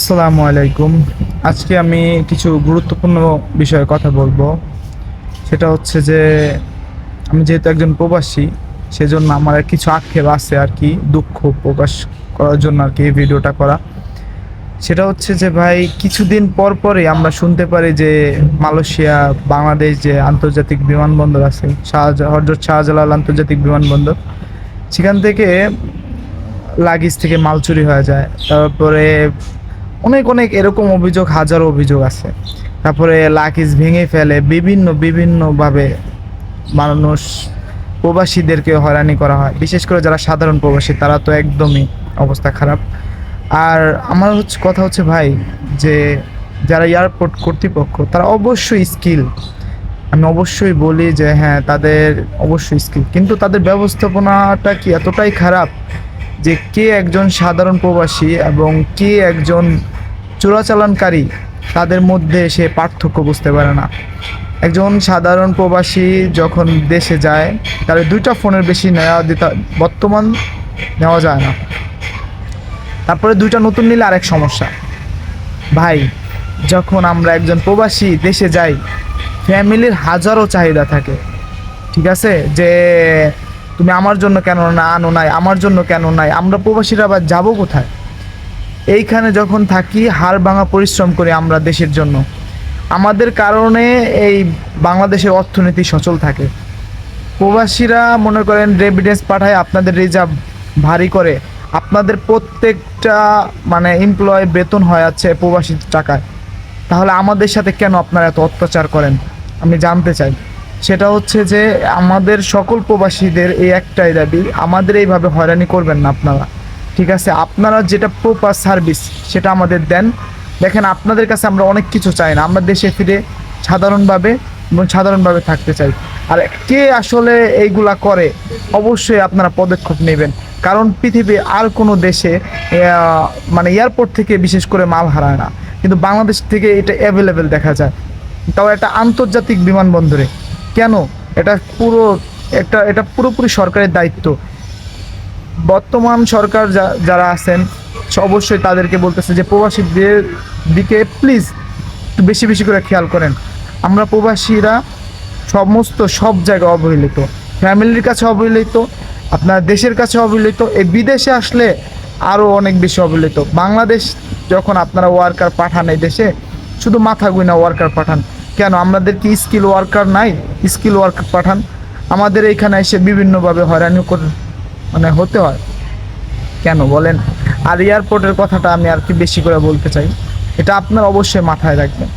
আসসালামু আলাইকুম। আজকে আমি কিছু গুরুত্বপূর্ণ বিষয়ে কথা বলব। সেটা হচ্ছে যে, আমি যেহেতু একজন প্রবাসী, সেজন্য আমার কিছু আক্ষেপ আছে আর কি, দুঃখ প্রকাশ করার জন্য আর কি এই ভিডিওটা করা। সেটা হচ্ছে যে, ভাই, কিছুদিন পর পরে আমরা শুনতে পারি যে, মালয়েশিয়া, বাংলাদেশ যে আন্তর্জাতিক বিমানবন্দর আছে শাহজাহ হজরত শাহজালাল আন্তর্জাতিক বিমানবন্দর, সেখান থেকে লাগেজ থেকে মাল চুরি হয়ে যায়। তারপরে অনেক অনেক এরকম অভিযোগ, হাজারো অভিযোগ আছে। তারপরে লাকিজ ভেঙে ফেলে বিভিন্ন, বিভিন্নভাবে মানুষ প্রবাসীদেরকে হয়রানি করা হয়। বিশেষ করে যারা সাধারণ প্রবাসী, তারা তো একদমই অবস্থা খারাপ। আর আমার হচ্ছে, কথা হচ্ছে ভাই যে যারা এয়ারপোর্ট কর্তৃপক্ষ, তারা অবশ্যই স্কিল। আমি অবশ্যই বলি যে হ্যাঁ তাদের অবশ্যই স্কিল। কিন্তু তাদের ব্যবস্থাপনাটা কি এতটাই খারাপ যে কে একজন সাধারণ প্রবাসী এবং কে একজন চোরাচালানকারী, তাদের মধ্যে সে পার্থক্য বুঝতে পারে না। একজন সাধারণ প্রবাসী যখন দেশে যায়, তাহলে দুইটা ফোনের বেশি নেওয়া দিতে, বর্তমান নেওয়া যায় না। তারপরে দুইটা নতুন নিলে আরেক সমস্যা। ভাই, যখন আমরা একজন প্রবাসী দেশে যাই, ফ্যামিলির হাজারো চাহিদা থাকে। ঠিক আছে? যে তুমি আমার জন্য কেন না আনো নাই? আমার জন্য কেন নাই? আমরা প্রবাসীরা আবার যাব কোথায়? এইখানে যখন থাকি, হাড় ভাঙা পরিশ্রম করি আমরা দেশের জন্য। আমাদের কারণে এই বাংলাদেশের অর্থনীতি সচল থাকে। প্রবাসীরা মনে করেন রেভিডেন্স পাঠায়, আপনাদের রিজার্ভ ভারী করে। আপনাদের প্রত্যেকটা মানে এমপ্লয় বেতন হয়ে যাচ্ছে প্রবাসী টাকায়। তাহলে আমাদের সাথে কেন আপনারা এত অত্যাচার করেন? আমি জানতে চাই। সেটা হচ্ছে যে আমাদের সকল প্রবাসীদের এই একটাই দাবি, আমাদের এইভাবে হয়রানি করবেন না আপনারা। ঠিক আছে? আপনারা যেটা প্রপার সার্ভিস সেটা আমাদের দেন। দেখেন, আপনাদের কাছে আমরা অনেক কিছু চাই না। আমরা দেশে ফিরে সাধারণভাবে এবং সাধারণভাবে থাকতে চাই। আর কে আসলে এইগুলা করে, অবশ্যই আপনারা পদক্ষেপ নেবেন। কারণ পৃথিবীর আর কোনো দেশে মানে এয়ারপোর্ট থেকে বিশেষ করে মাল হারায় না। কিন্তু বাংলাদেশ থেকে এটা অ্যাভেলেবেল দেখা যায়। তাও একটা আন্তর্জাতিক বিমানবন্দরে। কেন? এটা পুরো, একটা, এটা পুরোপুরি সরকারের দায়িত্ব। বর্তমান সরকার যারা আছেন অবশ্যই তাদেরকে বলতেছে যে প্রবাসীদের দিকে প্লিজ একটু বেশি বেশি করে খেয়াল করেন। আমরা প্রবাসীরা সমস্ত, সব জায়গায় অবহেলিত। ফ্যামিলির কাছে অবহেলিত, আপনার দেশের কাছে অবহেলিত, এই বিদেশে আসলে আরও অনেক বেশি অবহেলিত। বাংলাদেশ যখন আপনারা ওয়ার্কার পাঠান এই দেশে, শুধু মাথা গুইনা ওয়ার্কার পাঠান কেন আমাদের কি স্কিল ওয়ার্কার নাই? স্কিল ওয়ার্কার পাঠান। আমাদের এইখানে এসে বিভিন্নভাবে হয়রানি করে মানে হতে হয়। কেন বলেন? আর এয়ারপোর্টের কথাটা আমি আর কি বেশি করে বলতে চাই। এটা আপনার অবশ্যই মাথায় রাখবেন।